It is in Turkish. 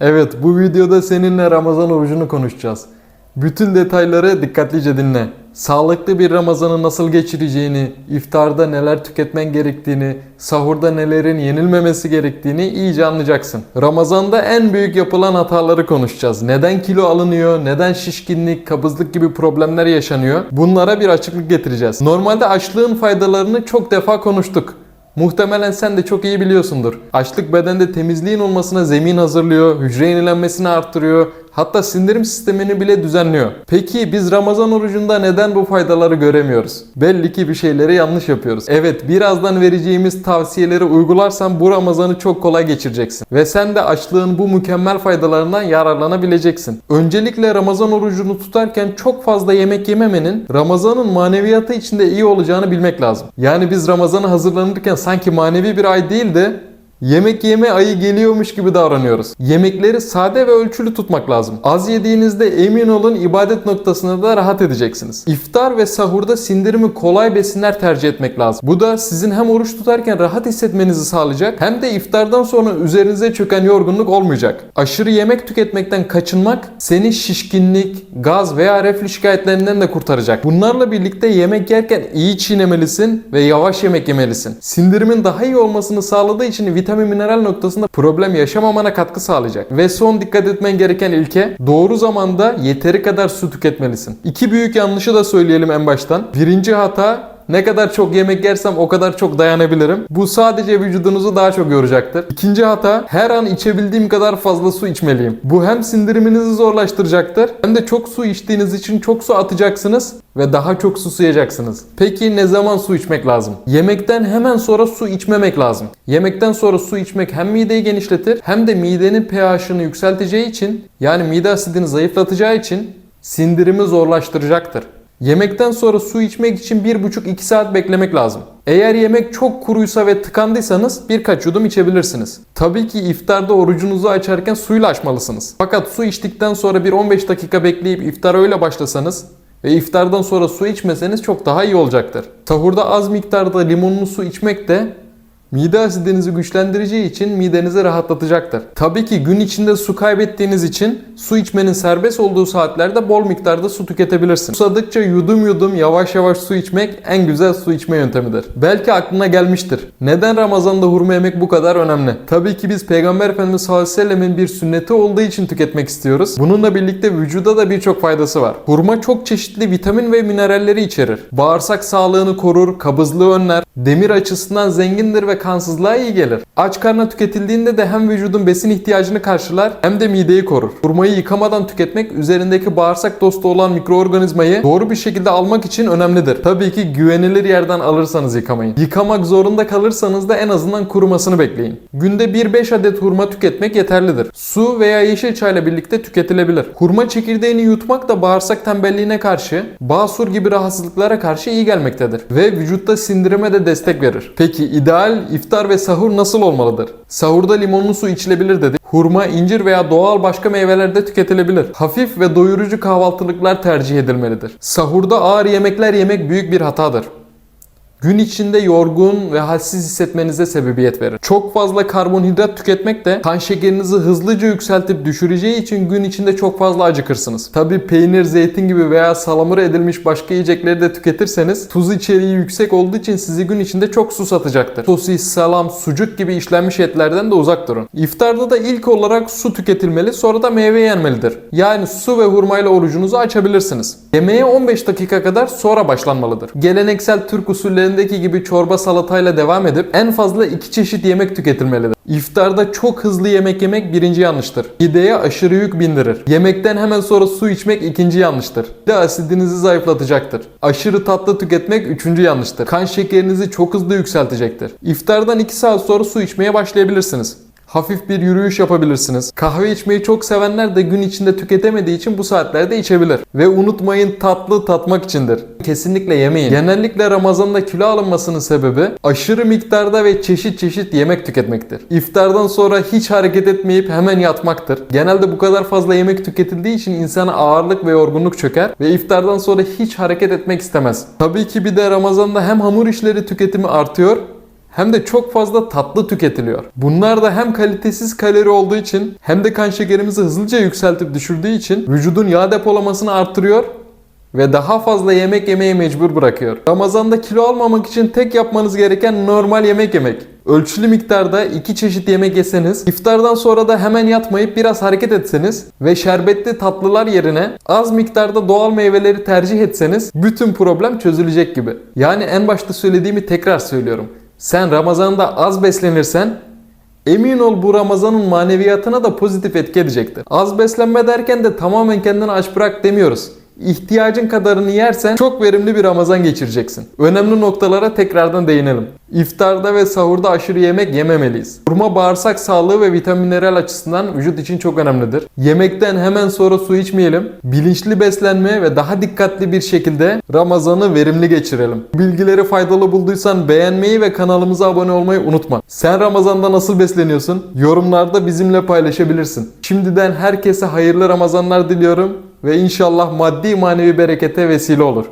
Evet bu videoda seninle Ramazan orucunu konuşacağız. Bütün detayları dikkatlice dinle. Sağlıklı bir Ramazan'ı nasıl geçireceğini, iftarda neler tüketmen gerektiğini, sahurda nelerin yenilmemesi gerektiğini iyice anlayacaksın. Ramazan'da en büyük yapılan hataları konuşacağız. Neden kilo alınıyor, neden şişkinlik, kabızlık gibi problemler yaşanıyor? Bunlara bir açıklık getireceğiz. Normalde açlığın faydalarını çok defa konuştuk. Muhtemelen sen de çok iyi biliyorsundur. Açlık bedende temizliğin olmasına zemin hazırlıyor, hücre yenilenmesini arttırıyor, hatta sindirim sistemini bile düzenliyor. Peki biz Ramazan orucunda neden bu faydaları göremiyoruz? Belli ki bir şeyleri yanlış yapıyoruz. Evet birazdan vereceğimiz tavsiyeleri uygularsan bu Ramazan'ı çok kolay geçireceksin. Ve sen de açlığın bu mükemmel faydalarından yararlanabileceksin. Öncelikle Ramazan orucunu tutarken çok fazla yemek yememenin Ramazan'ın maneviyatı içinde iyi olacağını bilmek lazım. Yani biz Ramazan'a hazırlanırken sanki manevi bir ay değil de Yemek yeme ayı geliyormuş gibi davranıyoruz. Yemekleri sade ve ölçülü tutmak lazım. Az yediğinizde emin olun ibadet noktasında da rahat edeceksiniz. İftar ve sahurda sindirimi kolay besinler tercih etmek lazım. Bu da sizin hem oruç tutarken rahat hissetmenizi sağlayacak hem de iftardan sonra üzerinize çöken yorgunluk olmayacak. Aşırı yemek tüketmekten kaçınmak seni şişkinlik, gaz veya reflü şikayetlerinden de kurtaracak. Bunlarla birlikte yemek yerken iyi çiğnemelisin ve yavaş yemek yemelisin. Sindirimin daha iyi olmasını sağladığı için vitamin mineral noktasında problem yaşamamana katkı sağlayacak. Ve son dikkat etmen gereken ilke doğru zamanda yeteri kadar su tüketmelisin. İki büyük yanlışı da söyleyelim en baştan. Birinci hata ne kadar çok yemek yersem o kadar çok dayanabilirim. Bu sadece vücudunuzu daha çok yoracaktır. İkinci hata her an içebildiğim kadar fazla su içmeliyim. Bu hem sindiriminizi zorlaştıracaktır hem de çok su içtiğiniz için çok su atacaksınız ve daha çok susayacaksınız. Peki ne zaman su içmek lazım? Yemekten hemen sonra su içmemek lazım. Yemekten sonra su içmek hem mideyi genişletir hem de midenin pH'ını yükselteceği için yani mide asidini zayıflatacağı için sindirimi zorlaştıracaktır. Yemekten sonra su içmek için 1,5-2 saat beklemek lazım. Eğer yemek çok kuruysa ve tıkandıysanız birkaç yudum içebilirsiniz. Tabii ki iftarda orucunuzu açarken suyla açmalısınız. Fakat su içtikten sonra bir 15 dakika bekleyip iftara öyle başlasanız ve iftardan sonra su içmeseniz çok daha iyi olacaktır. Sahurda az miktarda limonlu su içmek de Mide asidinizi güçlendireceği için midenizi rahatlatacaktır. Tabii ki gün içinde su kaybettiğiniz için su içmenin serbest olduğu saatlerde bol miktarda su tüketebilirsiniz. Susadıkça yudum yudum yavaş yavaş su içmek en güzel su içme yöntemidir. Belki aklına gelmiştir. Neden Ramazan'da hurma yemek bu kadar önemli? Tabii ki biz Peygamber Efendimiz sallallahu aleyhi ve sellemin bir sünneti olduğu için tüketmek istiyoruz. Bununla birlikte vücuda da birçok faydası var. Hurma çok çeşitli vitamin ve mineralleri içerir. Bağırsak sağlığını korur, kabızlığı önler, demir açısından zengindir ve kansızlığa iyi gelir. Aç karnına tüketildiğinde de hem vücudun besin ihtiyacını karşılar hem de mideyi korur. Hurmayı yıkamadan tüketmek üzerindeki bağırsak dostu olan mikroorganizmayı doğru bir şekilde almak için önemlidir. Tabii ki güvenilir yerden alırsanız yıkamayın. Yıkamak zorunda kalırsanız da en azından kurumasını bekleyin. Günde 1-5 adet hurma tüketmek yeterlidir. Su veya yeşil çayla birlikte tüketilebilir. Hurma çekirdeğini yutmak da bağırsak tembelliğine karşı, basur gibi rahatsızlıklara karşı iyi gelmektedir. Ve vücutta sindirime de destek verir. Peki ideal iftar ve sahur nasıl olmalıdır? Sahurda limonlu su içilebilir dedik. Hurma, incir veya doğal başka meyvelerde tüketilebilir. Hafif ve doyurucu kahvaltılıklar tercih edilmelidir. Sahurda ağır yemekler yemek büyük bir hatadır. Gün içinde yorgun ve halsiz hissetmenize sebebiyet verir. Çok fazla karbonhidrat tüketmek de kan şekerinizi hızlıca yükseltip düşüreceği için gün içinde çok fazla acıkırsınız. Tabi peynir, zeytin gibi veya salamura edilmiş başka yiyecekleri de tüketirseniz tuz içeriği yüksek olduğu için sizi gün içinde çok susatacaktır. Sosis, salam, sucuk gibi işlenmiş etlerden de uzak durun. İftarda da ilk olarak su tüketilmeli sonra da meyve yenmelidir. Yani su ve hurmayla orucunuzu açabilirsiniz. Yemeğe 15 dakika kadar sonra başlanmalıdır. Geleneksel Türk usulleri ürünlerindeki gibi çorba salatayla devam edip en fazla iki çeşit yemek tüketilmelidir. İftarda çok hızlı yemek yemek birinci yanlıştır. Mideye aşırı yük bindirir. Yemekten hemen sonra su içmek ikinci yanlıştır. De asidinizi zayıflatacaktır. Aşırı tatlı tüketmek üçüncü yanlıştır. Kan şekerinizi çok hızlı yükseltecektir. İftardan 2 saat sonra su içmeye başlayabilirsiniz. Hafif bir yürüyüş yapabilirsiniz. Kahve içmeyi çok sevenler de gün içinde tüketemediği için bu saatlerde içebilir. Ve unutmayın tatlı tatmak içindir. Kesinlikle yemeyin. Genellikle Ramazan'da kilo alınmasının sebebi aşırı miktarda ve çeşit çeşit yemek tüketmektir. İftardan sonra hiç hareket etmeyip hemen yatmaktır. Genelde bu kadar fazla yemek tüketildiği için insana ağırlık ve yorgunluk çöker ve iftardan sonra hiç hareket etmek istemez. Tabii ki bir de Ramazan'da hem hamur işleri tüketimi artıyor hem de çok fazla tatlı tüketiliyor. Bunlar da hem kalitesiz kalori olduğu için hem de kan şekerimizi hızlıca yükseltip düşürdüğü için vücudun yağ depolamasını arttırıyor ve daha fazla yemek yemeye mecbur bırakıyor. Ramazanda kilo almamak için tek yapmanız gereken normal yemek yemek. Ölçülü miktarda iki çeşit yemek yeseniz, iftardan sonra da hemen yatmayıp biraz hareket etseniz ve şerbetli tatlılar yerine az miktarda doğal meyveleri tercih etseniz bütün problem çözülecek gibi. Yani en başta söylediğimi tekrar söylüyorum. Sen Ramazan'da az beslenirsen Emin ol bu Ramazan'ın maneviyatına da pozitif etki edecektir. Az beslenme derken de tamamen kendini aç bırak demiyoruz. İhtiyacın kadarını yersen çok verimli bir Ramazan geçireceksin. Önemli noktalara tekrardan değinelim. İftarda ve sahurda aşırı yemek yememeliyiz. Hurma bağırsak sağlığı ve vitaminler açısından vücut için çok önemlidir. Yemekten hemen sonra su içmeyelim. Bilinçli beslenme ve daha dikkatli bir şekilde Ramazan'ı verimli geçirelim. Bilgileri faydalı bulduysan beğenmeyi ve kanalımıza abone olmayı unutma. Sen Ramazan'da nasıl besleniyorsun? Yorumlarda bizimle paylaşabilirsin. Şimdiden herkese hayırlı Ramazanlar diliyorum ve inşallah maddi manevi berekete vesile olur.